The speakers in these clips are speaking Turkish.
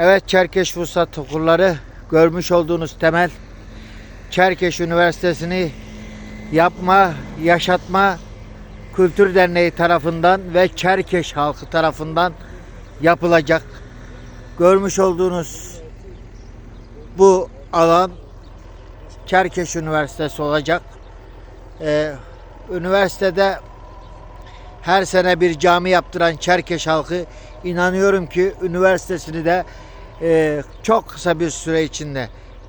Evet Çerkeş Fırsat Okulları görmüş olduğunuz temel Çerkeş Üniversitesi'ni yapma, yaşatma Kültür Derneği tarafından ve Çerkeş halkı tarafından yapılacak. Görmüş olduğunuz bu alan Çerkeş Üniversitesi olacak. Ee, üniversitede her sene bir cami yaptıran Çerkeş halkı inanıyorum ki üniversitesini de e, çok kısa bir süre içinde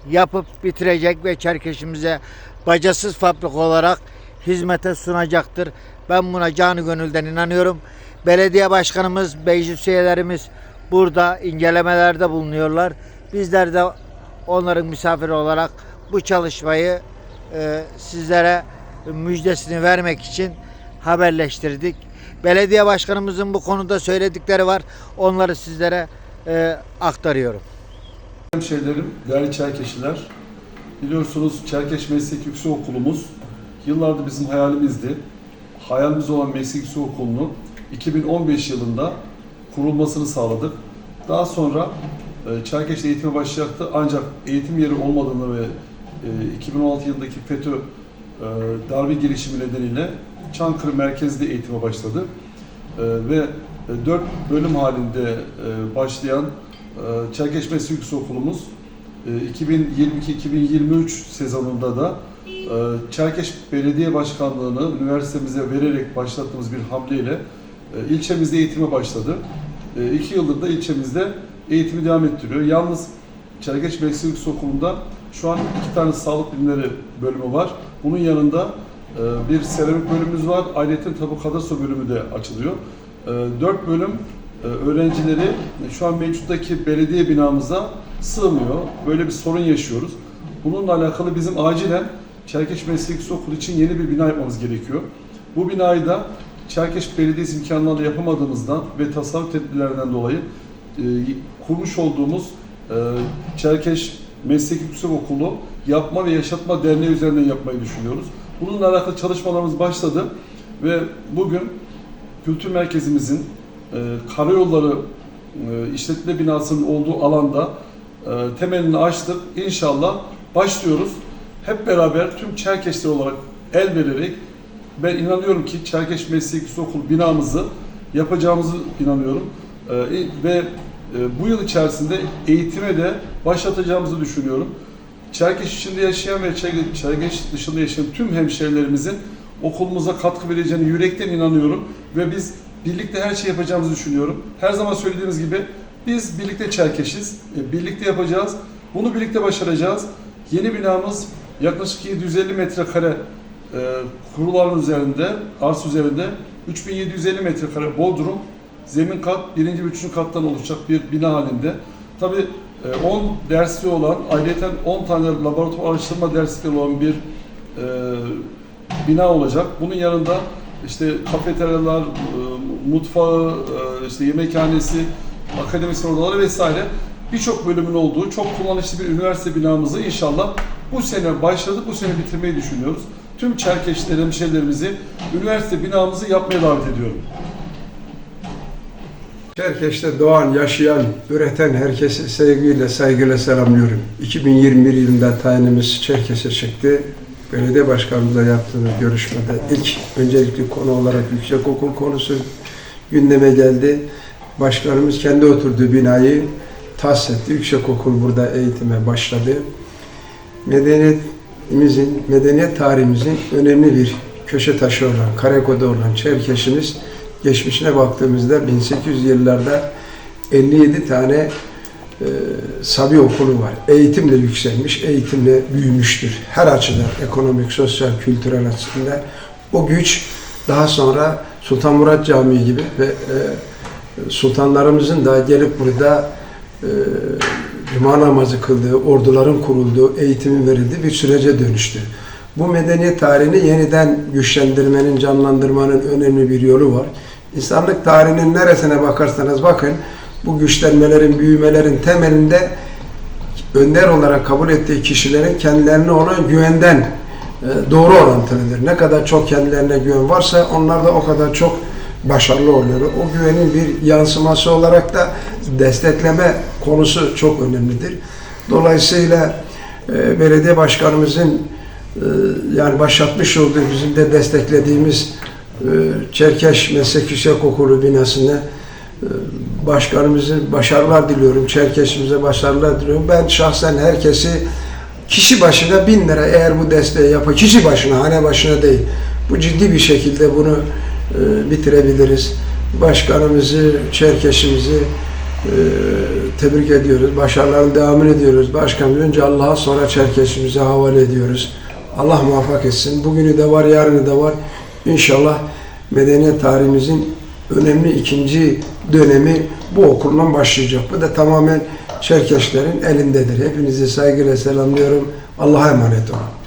yapıp bitirecek ve Çerkeş'imize bacasız fabrika olarak hizmete sunacaktır. Ben buna canı gönülden inanıyorum. Belediye başkanımız, meclis burada incelemelerde bulunuyorlar. Bizler de onların misafiri olarak bu çalışmayı e, sizlere müjdesini vermek için haberleştirdik. Belediye başkanımızın bu konuda söyledikleri var. Onları sizlere e, aktarıyorum. Hemşehrilerim, değerli Çerkeşliler, biliyorsunuz Çerkeş Meslek Yüksek Okulumuz yıllardır bizim hayalimizdi. Hayalimiz olan Meslek Yüksek Okulu'nu 2015 yılında kurulmasını sağladık. Daha sonra e, Çerkeş'te eğitime başlayacaktı ancak eğitim yeri olmadığını ve e, 2016 yılındaki FETÖ e, darbe girişimi nedeniyle Çankırı merkezde eğitime başladı. E, ve 4 bölüm halinde e, başlayan e, Çerkeş Meslek Yüksek Okulumuz e, 2022-2023 sezonunda da e, Çerkeş Belediye Başkanlığı'nı üniversitemize vererek başlattığımız bir hamleyle e, ilçemizde eğitime başladı. E, iki yıldır da ilçemizde eğitimi devam ettiriyor. Yalnız Çerkeş Meslek Yüksek şu an iki tane sağlık bilimleri bölümü var. Bunun yanında e, bir seramik bölümümüz var. Ayrıca tabu kadastro bölümü de açılıyor. E, Dört bölüm e, öğrencileri şu an mevcuttaki belediye binamıza sığmıyor. Böyle bir sorun yaşıyoruz. Bununla alakalı bizim acilen Çerkeş Meslek Okulu için yeni bir bina yapmamız gerekiyor. Bu binayı da Çerkeş Belediyesi imkanlarıyla yapamadığımızdan ve tasarruf tedbirlerinden dolayı e, kurmuş olduğumuz e, Çerkeş Meslek Yüksek Okulu Yapma ve Yaşatma Derneği üzerinden yapmayı düşünüyoruz. Bununla alakalı çalışmalarımız başladı ve bugün kültür merkezimizin e, karayolları e, işletme binasının olduğu alanda e, temelini açtık. İnşallah başlıyoruz. Hep beraber tüm Çerkeşler olarak el vererek ben inanıyorum ki Çerkeş Meslek Okulu binamızı yapacağımızı inanıyorum. E, ve e, bu yıl içerisinde eğitime de başlatacağımızı düşünüyorum. Çerkeş içinde yaşayan ve Çer- Çerkeş dışında yaşayan tüm hemşehrilerimizin okulumuza katkı vereceğine yürekten inanıyorum ve biz birlikte her şey yapacağımızı düşünüyorum. Her zaman söylediğimiz gibi biz birlikte Çerkeşiz, e, birlikte yapacağız, bunu birlikte başaracağız. Yeni binamız yaklaşık 750 metrekare e, kuruların üzerinde, arsa üzerinde 3750 metrekare bodrum, zemin kat, birinci ve üçüncü kattan oluşacak bir bina halinde. Tabi 10 dersli olan, ayrıca 10 tane laboratuvar araştırma dersleri olan bir e, bina olacak. Bunun yanında işte kafeteryalar, e, mutfağı, e, işte yemekhanesi, akademisyen odaları vesaire birçok bölümün olduğu çok kullanışlı bir üniversite binamızı inşallah bu sene başladık, bu sene bitirmeyi düşünüyoruz. Tüm Çerkeşler, hemşehrilerimizi üniversite binamızı yapmaya davet ediyorum. Çerkeş'te doğan, yaşayan, üreten herkesi sevgiyle, saygıyla selamlıyorum. 2021 yılında tayinimiz Çerkeş'e çıktı. Belediye başkanımızla yaptığımız görüşmede ilk öncelikli konu olarak yüksek okul konusu gündeme geldi. Başkanımız kendi oturduğu binayı tahsis etti. Yüksek okul burada eğitime başladı. Medeniyetimizin, medeniyet tarihimizin önemli bir köşe taşı olan, Karako'da olan Çerkeş'imiz geçmişine baktığımızda 1800 yıllarda 57 tane e, Sabi okulu var. Eğitimle yükselmiş, eğitimle büyümüştür. Her açıdan, ekonomik, sosyal, kültürel açısından. O güç daha sonra Sultan Murat Camii gibi ve e, sultanlarımızın da gelip burada e, cuma namazı kıldığı, orduların kurulduğu, eğitimin verildiği bir sürece dönüştü. Bu medeniyet tarihini yeniden güçlendirmenin, canlandırmanın önemli bir yolu var. İnsanlık tarihinin neresine bakarsanız bakın, bu güçlenmelerin, büyümelerin temelinde önder olarak kabul ettiği kişilerin kendilerine olan güvenden e, doğru orantılıdır. Ne kadar çok kendilerine güven varsa onlar da o kadar çok başarılı oluyor. O güvenin bir yansıması olarak da destekleme konusu çok önemlidir. Dolayısıyla e, belediye başkanımızın e, yani başlatmış olduğu bizim de desteklediğimiz Çerkeş Meslek Yüksekokulu binasında e, başkanımıza başarılar diliyorum. Çerkeş'imize başarılar diliyorum. Ben şahsen herkesi kişi başına bin lira eğer bu desteği yapar, kişi başına, hane başına değil. Bu ciddi bir şekilde bunu e, bitirebiliriz. Başkanımızı, Çerkeş'imizi e, tebrik ediyoruz. Başarıların devamını ediyoruz. Başkanım önce Allah'a sonra Çerkeş'imize havale ediyoruz. Allah muvaffak etsin. Bugünü de var, yarını da var. İnşallah medeniyet tarihimizin önemli ikinci dönemi bu okuldan başlayacak. Bu da tamamen Çerkeşlerin elindedir. Hepinizi saygıyla selamlıyorum. Allah'a emanet olun.